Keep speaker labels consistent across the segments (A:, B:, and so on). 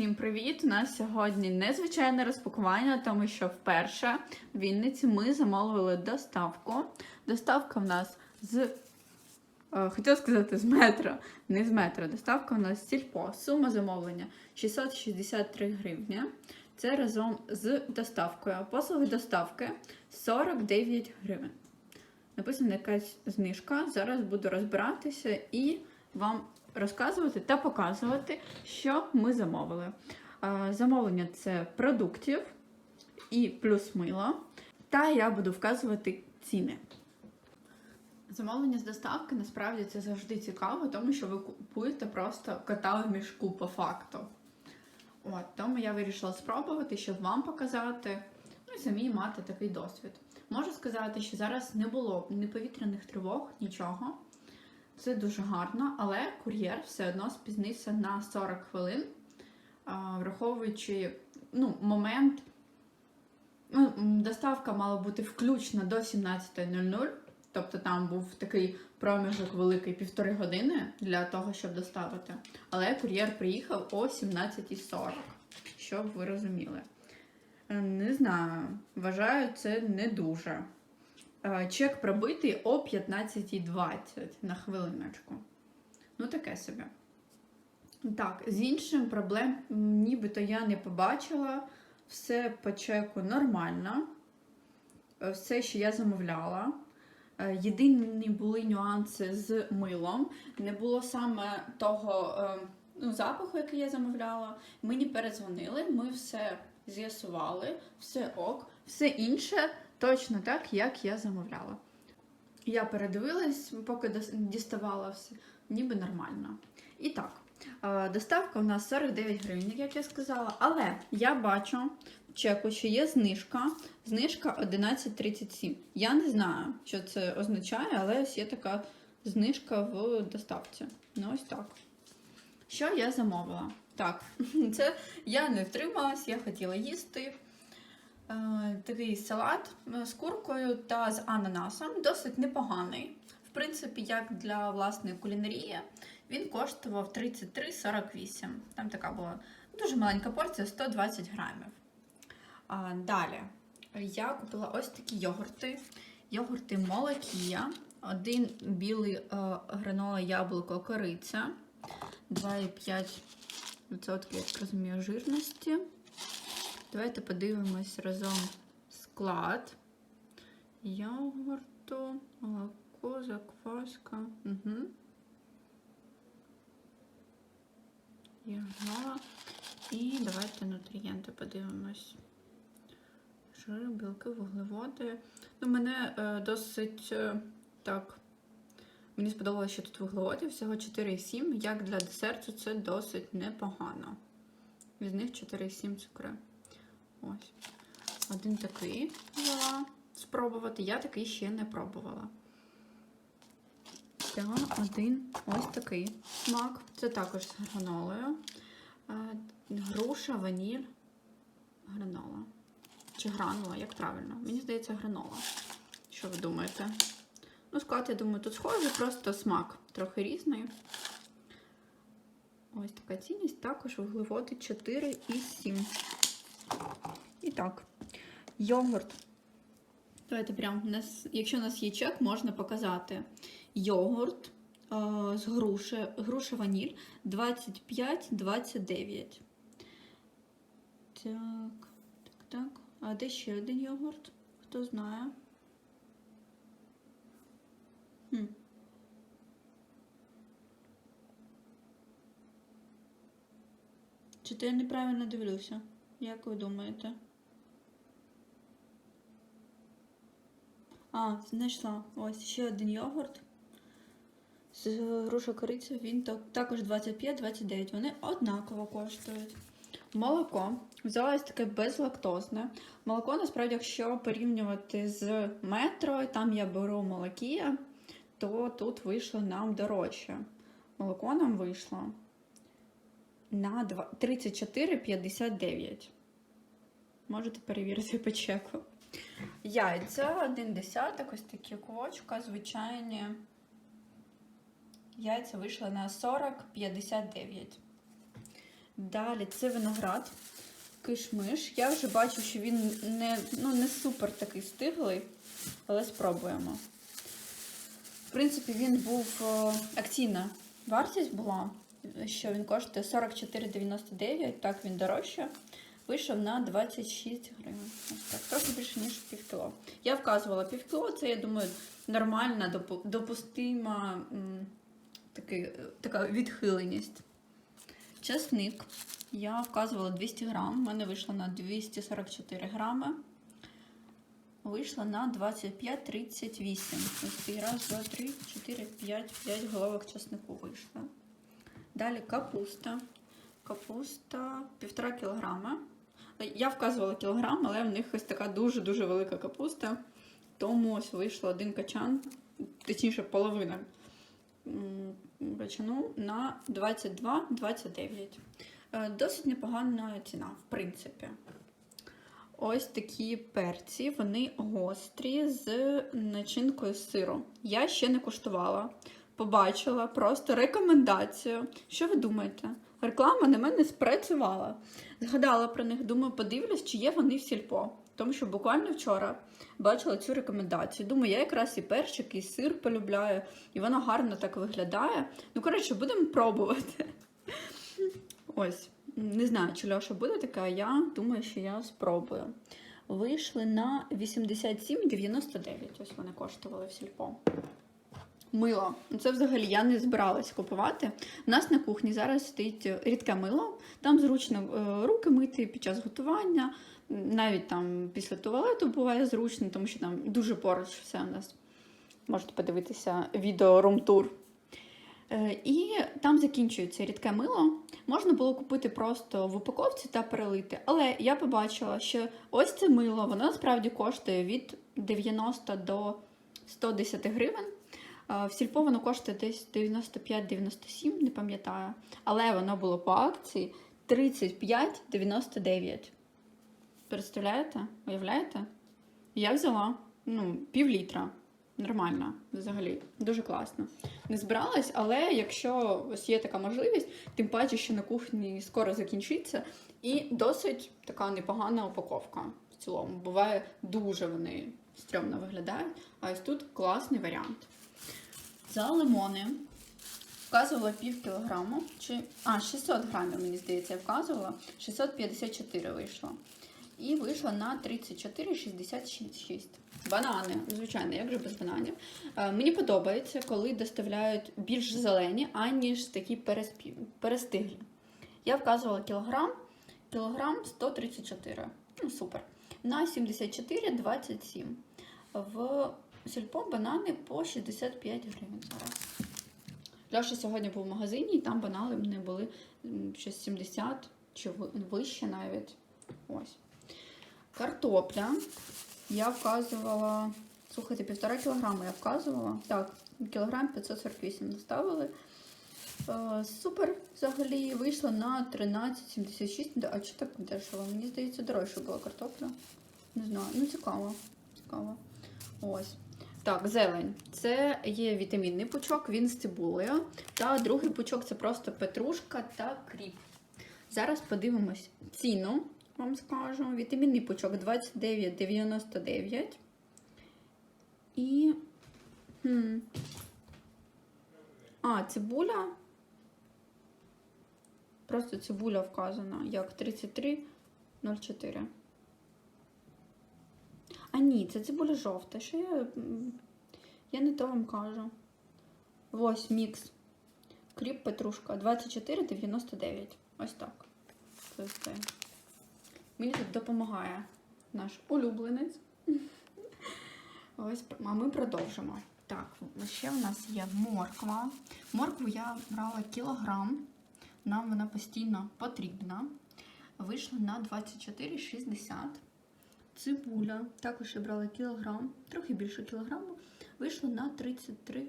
A: Всім привіт! У нас сьогодні незвичайне розпакування, тому що вперше в Вінниці ми замовили доставку. Доставка в нас з е, хотіла сказати з метро, не з метро. Доставка в нас з сільпо. Сума замовлення 663 гривні. Це разом з доставкою. Послуги доставки 49 гривень. Написана якась знижка. Зараз буду розбиратися і вам розказувати та показувати, що ми замовили. Замовлення це продуктів і плюс мило. Та я буду вказувати ціни. Замовлення з доставки насправді це завжди цікаво, тому що ви купуєте просто кота в мішку по факту. От, тому я вирішила спробувати, щоб вам показати, ну і самі мати такий досвід. Можу сказати, що зараз не було ні повітряних тривог, нічого. Це дуже гарно, але кур'єр все одно спізнився на 40 хвилин, враховуючи ну, момент. Ну, доставка мала бути включена до 17.00, тобто там був такий проміжок великий півтори години для того, щоб доставити. Але кур'єр приїхав о 17.40, щоб ви розуміли. Е, Не знаю, вважаю це не дуже. Е, Чек пробитий о 15.20 на хвилиночку. Ну, таке собі. Так, з іншим проблем нібито я не побачила. Все по чеку нормально. Е, Все, що я замовляла. Е, Єдині були нюанси з милом. Не було саме того ну, запаху, який я замовляла. Мені передзвонили, ми все з'ясували, все ок, все інше точно так, як я замовляла. Я передивилась, поки діставала все, ніби нормально. І так, доставка у нас 49 гривень, як я сказала, але я бачу в чеку, що є знижка. Знижка 11,37. Я не знаю, що це означає, але ось є така знижка в доставці. Ну, ось так. Що я замовила? Так, це я не втрималась, я хотіла їсти. Е, Такий салат е, з куркою та з ананасом, досить непоганий. В принципі, як для власної кулінарії, він коштував 33,48. Там така була дуже маленька порція 120 грамів. Далі я купила ось такі йогурти. Йогурти молокія. Один білий е, гранола яблуко кориця. 2,5%, я так розумію, жирності. Давайте подивимось разом склад. Йогурту, молоко, закваска. Угу. Ягода. І давайте нутрієнти подивимось. Жири, білки, вуглеводи. Ну, мене е, досить е, так. Мені сподобалося, що тут вуглеводів всього 4,7. Як для десерту це досить непогано. З них 4,7 цукри. Ось. Один такий взяла спробувати. Я такий ще не пробувала. Та один ось такий смак. Це також з гранолою. Е, Груша, ваніль, гранола. Чи гранула, як правильно? Мені здається, гранола. Що ви думаєте? Ну, склад, я думаю, тут схожий, просто смак трохи різний. Ось така цінність, також вуглеводи 4 і так, йогурт. Давайте прям, нас, якщо у нас є чек, можна показати. Йогурт е, з груші, груша ваніль 25-29. Так, так, так. А де ще один йогурт? Хто знає? Хм. Чи то я неправильно дивлюся? Як ви думаєте? А, знайшла. Ось ще один йогурт. З груша кориця, він також 25-29. Вони однаково коштують. Молоко. Взяла ось таке безлактозне. Молоко, насправді, якщо порівнювати з метро, там я беру молокія, то тут вийшло нам дорожче. Молоко нам вийшло на 34,59. Можете перевірити по чеку. Яйця, один десяток, ось такі квочка, звичайні. Яйця вийшли на 40,59. Далі це виноград, кишмиш. Я вже бачу, що він не, ну, не супер такий стиглий, але спробуємо. В принципі, він був е, акційна вартість була, що він коштує 44,99, так він дорожче. Вийшов на 26 гривень. Ось так, трохи більше, ніж півкіло. Я вказувала півкіло, це, я думаю, нормальна, допустима м, такий, е, така відхиленість. Чесник. Я вказувала 200 грам, у мене вийшло на 244 грами. Вийшло на 25,38. Ось раз, два, три, чотири, п'ять, п'ять головок чеснику вийшло. Далі капуста. Капуста півтора кілограма. Я вказувала кілограм, але в них ось така дуже-дуже велика капуста. Тому ось вийшло один качан, точніше половина качану на 22,29. Е, Досить непогана ціна, в принципі. Ось такі перці, вони гострі з начинкою сиру. Я ще не куштувала. Побачила просто рекомендацію. Що ви думаєте? Реклама на мене спрацювала. Згадала про них, думаю, подивлюсь, чи є вони в сільпо. Тому що буквально вчора бачила цю рекомендацію. Думаю, я якраз і перчик, і сир полюбляю, і воно гарно так виглядає. Ну, коротше, будемо пробувати. Ось, не знаю, чи Льоша буде така, я думаю, що я спробую. Вийшли на 87,99. Ось вони коштували в сільпо. Мило. Це взагалі я не збиралась купувати. У нас на кухні зараз стоїть рідке мило. Там зручно е, руки мити під час готування. Навіть там після туалету буває зручно, тому що там дуже поруч все у нас. Можете подивитися відео румтур. Е, І там закінчується рідке мило. Можна було купити просто в упаковці та перелити. Але я побачила, що ось це мило, воно насправді коштує від 90 до 110 гривень. Е, В сільпо воно коштує десь 95-97, не пам'ятаю. Але воно було по акції 35,99. Представляєте? Уявляєте? Я взяла ну, пів літра. Нормально, взагалі, дуже класно. Не збиралась, але якщо ось є така можливість, тим паче, що на кухні скоро закінчиться, і досить така непогана упаковка в цілому. Буває дуже вони стрьомно виглядають, а ось тут класний варіант. За лимони вказувала пів кілограму, чи а 600 грамів, мені здається, я вказувала. 654 вийшло. І вийшло на 34,66. Банани, звичайно, як же без бананів. Е, мені подобається, коли доставляють більш зелені, аніж такі перестиглі. Я вказувала кілограм, кілограм 134. Ну, супер. На 74,27. В сільпо банани по 65 гривень зараз. Льоша сьогодні був в магазині, і там банани не були щось 70 чи вище навіть. Ось. Картопля. Я вказувала. Слухайте, півтора кілограма я вказувала. Так, кілограм 548 доставили. Е, супер, взагалі, вийшло на 13,76. А чи так дешево? Мені здається, дорожче була картопля. Не знаю. Ну, цікаво. Цікаво. Ось. Так, зелень. Це є вітамінний пучок, він з цибулею. Та другий пучок це просто петрушка та кріп. Зараз подивимось ціну, вам скажу. Вітамінний пучок 29,99. І. Хм. А, цибуля. Просто цибуля вказана як 33,04. А ні, це цибуля жовта. Що я. Я не то вам кажу. Ось мікс. Кріп петрушка 24,99. Ось так. Це все. Мені тут допомагає наш улюбленець. Ось, а ми продовжимо. Так, ще в нас є морква. Моркву я брала кілограм. Нам вона постійно потрібна. Вийшла на 24,60. Цибуля. Також я брала кілограм, трохи більше кілограму. Вийшло на 33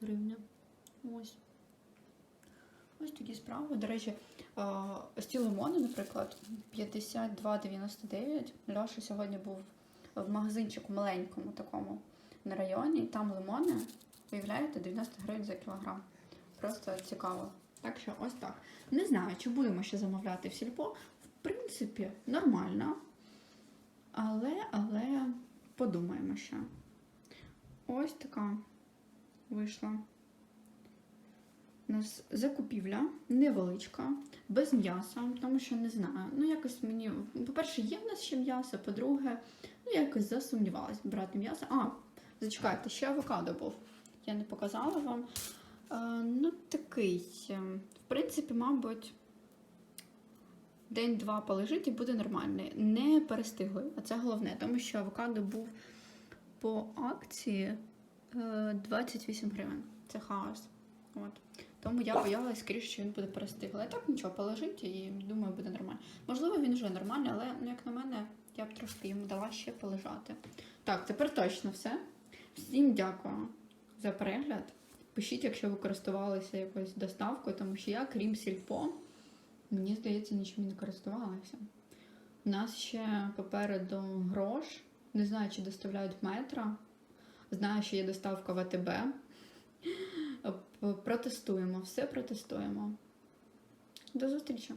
A: гривні. Ось. Ось такі справи. До речі, ось ці лимони, наприклад, 52,99. Льоша сьогодні був в магазинчику маленькому такому на районі, там лимони, виявляєте, 90 гривень за кілограм. Просто цікаво. Так що ось так. Не знаю, чи будемо ще замовляти в сільпо. В принципі, нормально. Але, але подумаємо ще. Ось така вийшла. У нас закупівля невеличка, без м'яса, тому що не знаю. Ну, якось мені, по-перше, є в нас ще м'ясо, по-друге, ну, я якось засумнівалась брати м'ясо. А, зачекайте, ще авокадо був. Я не показала вам. Е, ну, такий, е, в принципі, мабуть, день-два полежить і буде нормальний. Не перестиглий, а це головне, тому що авокадо був по акції е, 28 гривень. Це хаос. От. Тому я боялась, скоріше, що він буде перестиглий. А так нічого, полежить і думаю, буде нормально. Можливо, він вже нормальний, але ну, як на мене, я б трошки йому дала ще полежати. Так, тепер точно все. Всім дякую за перегляд. Пишіть, якщо ви користувалися якоюсь доставкою, тому що я, крім сільпо, мені здається, нічим не користувалася. У нас ще попереду грош. Не знаю, чи доставляють метро. Знаю, що є доставка в АТБ. Протестуємо, все протестуємо. До зустрічі!